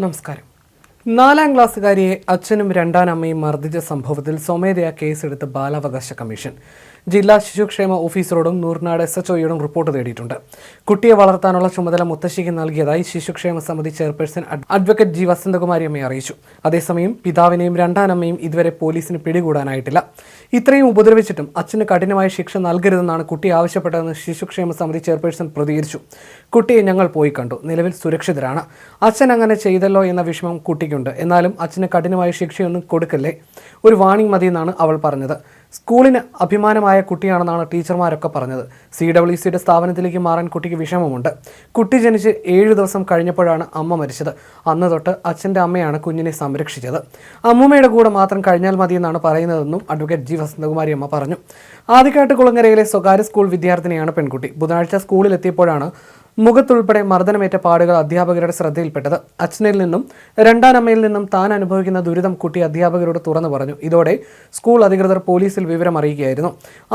നമസ്കാരം. നാലാം ക്ലാസ്സുകാരിയെ അച്ഛനും രണ്ടാം അമ്മയും മർദ്ദിച്ച സംഭവത്തിൽ സ്വമേധയാ കേസെടുത്ത് ബാലാവകാശ കമ്മീഷൻ. ജില്ലാ ശിശുക്ഷേമ ഓഫീസറോടും നൂർനാട് എസ് എച്ച് ഒയോടും റിപ്പോർട്ട് തേടിയിട്ടുണ്ട്. കുട്ടിയെ വളർത്താനുള്ള ചുമതല മുത്തശ്ശിക്ക് നൽകിയതായി ശിശുക്ഷേമ സമിതി ചെയർപേഴ്സൺ അഡ്വക്കേറ്റ് ജി വസന്തകുമാരി അമ്മയെ അറിയിച്ചു. അതേസമയം പിതാവിനെയും രണ്ടാനമ്മയും ഇതുവരെ പോലീസിന് പിടികൂടാനായിട്ടില്ല. ഇത്രയും ഉപദ്രവിച്ചിട്ടും അച്ഛന് കഠിനമായ ശിക്ഷ നൽകരുതെന്നാണ് കുട്ടി ആവശ്യപ്പെട്ടതെന്ന് ശിശുക്ഷേമ സമിതി ചെയർപേഴ്സൺ പ്രതികരിച്ചു. കുട്ടിയെ ഞങ്ങൾ പോയി കണ്ടു. നിലവിൽ സുരക്ഷിതരാണ്. അച്ഛൻ അങ്ങനെ ചെയ്തല്ലോ എന്ന വിഷമം കുട്ടിക്കുണ്ട് എന്നാലും അച്ഛന് കഠിനമായ ശിക്ഷയൊന്നും കൊടുക്കല്ലേ? ഒരു വാണിംഗ് മതിയെന്നാണ് അവൾ പറഞ്ഞത്. സ്കൂളിന് അഭിമാനമായ കുട്ടിയാണെന്നാണ് ടീച്ചർമാരൊക്കെ പറഞ്ഞത്. സി ഡബ്ല്യു സിയുടെ സ്ഥാപനത്തിലേക്ക് മാറാൻ കുട്ടിക്ക് വിഷമമുണ്ട്. കുട്ടി ജനിച്ച് ഏഴ് ദിവസം കഴിഞ്ഞപ്പോഴാണ് അമ്മ മരിച്ചത്. അന്ന് തൊട്ട് അച്ഛന്റെ അമ്മയാണ് കുഞ്ഞിനെ സംരക്ഷിച്ചത്. അമ്മൂമ്മയുടെ കൂടെ മാത്രം കഴിഞ്ഞാൽ മതിയെന്നാണ് പറയുന്നതെന്നും അഡ്വക്കേറ്റ് ജി വസന്തകുമാരി അമ്മ പറഞ്ഞു. ആദ്യക്കാട്ട് കുളങ്ങരയിലെ സ്വകാര്യ സ്കൂൾ വിദ്യാർത്ഥിനിയാണ് പെൺകുട്ടി. ബുധനാഴ്ച സ്കൂളിലെത്തിയപ്പോഴാണ് മുഖത്തുൾപ്പെടെ മർദ്ദനമേറ്റ പാടുകൾ അധ്യാപകരുടെ ശ്രദ്ധയിൽപ്പെട്ടത്. അച്ഛനിൽ നിന്നും രണ്ടാനമ്മയിൽ നിന്നും താൻ അനുഭവിക്കുന്ന ദുരിതം കുട്ടി അധ്യാപകരോട് തുറന്നു പറഞ്ഞു. ഇതോടെ സ്കൂൾ അധികൃതർ പോലീസിൽ വിവരം അറിയിക്കുകയായിരുന്നു.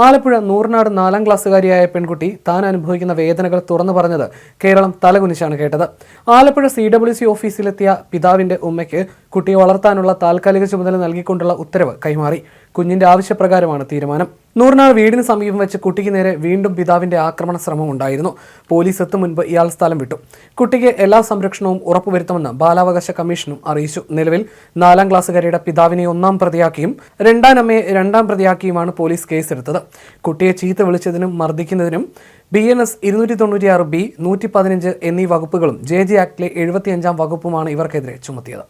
ആലപ്പുഴ നൂറിനാട് നാലാം ക്ലാസ്സുകാരിയായ പെൺകുട്ടി താൻ അനുഭവിക്കുന്ന വേദനകൾ തുറന്നു പറഞ്ഞത് കേരളം തലകുനിച്ചാണ് കേട്ടത്. ആലപ്പുഴ സി ഡബ്ല്യു സി ഓഫീസിലെത്തിയ പിതാവിന്റെ ഉമ്മയ്ക്ക് കുട്ടിയെ വളർത്താനുള്ള താൽക്കാലിക ചുമതല നൽകിക്കൊണ്ടുള്ള ഉത്തരവ് കൈമാറി. കുഞ്ഞിന്റെ ആവശ്യപ്രകാരമാണ് തീരുമാനം. നൂറിനാൾ വീടിന് സമീപം വെച്ച് കുട്ടിക്ക് നേരെ വീണ്ടും പിതാവിന്റെ ആക്രമണ ശ്രമം ഉണ്ടായിരുന്നു. പോലീസ് എത്തും മുൻപ് ഇയാൾ സ്ഥലം വിട്ടു. കുട്ടിക്ക് എല്ലാ സംരക്ഷണവും ഉറപ്പുവരുത്തുമെന്ന് ബാലാവകാശ കമ്മീഷനും അറിയിച്ചു. നിലവിൽ നാലാം ക്ലാസ്സുകാരിയുടെ പിതാവിനെ ഒന്നാം പ്രതിയാക്കിയും രണ്ടാം അമ്മയെ രണ്ടാം പ്രതിയാക്കിയുമാണ് പോലീസ് കേസെടുത്തത്. കുട്ടിയെ ചീത്ത വിളിച്ചതിനും മർദ്ദിക്കുന്നതിനും ബി എൻ എസ് ഇരുന്നൂറ്റി തൊണ്ണൂറ്റിയാറ് ബി നൂറ്റി പതിനഞ്ച് എന്നീ വകുപ്പുകളും ജെ ജെ ആക്ടിലെ എഴുപത്തിയഞ്ചാം വകുപ്പുമാണ് ഇവർക്കെതിരെ ചുമത്തിയത്.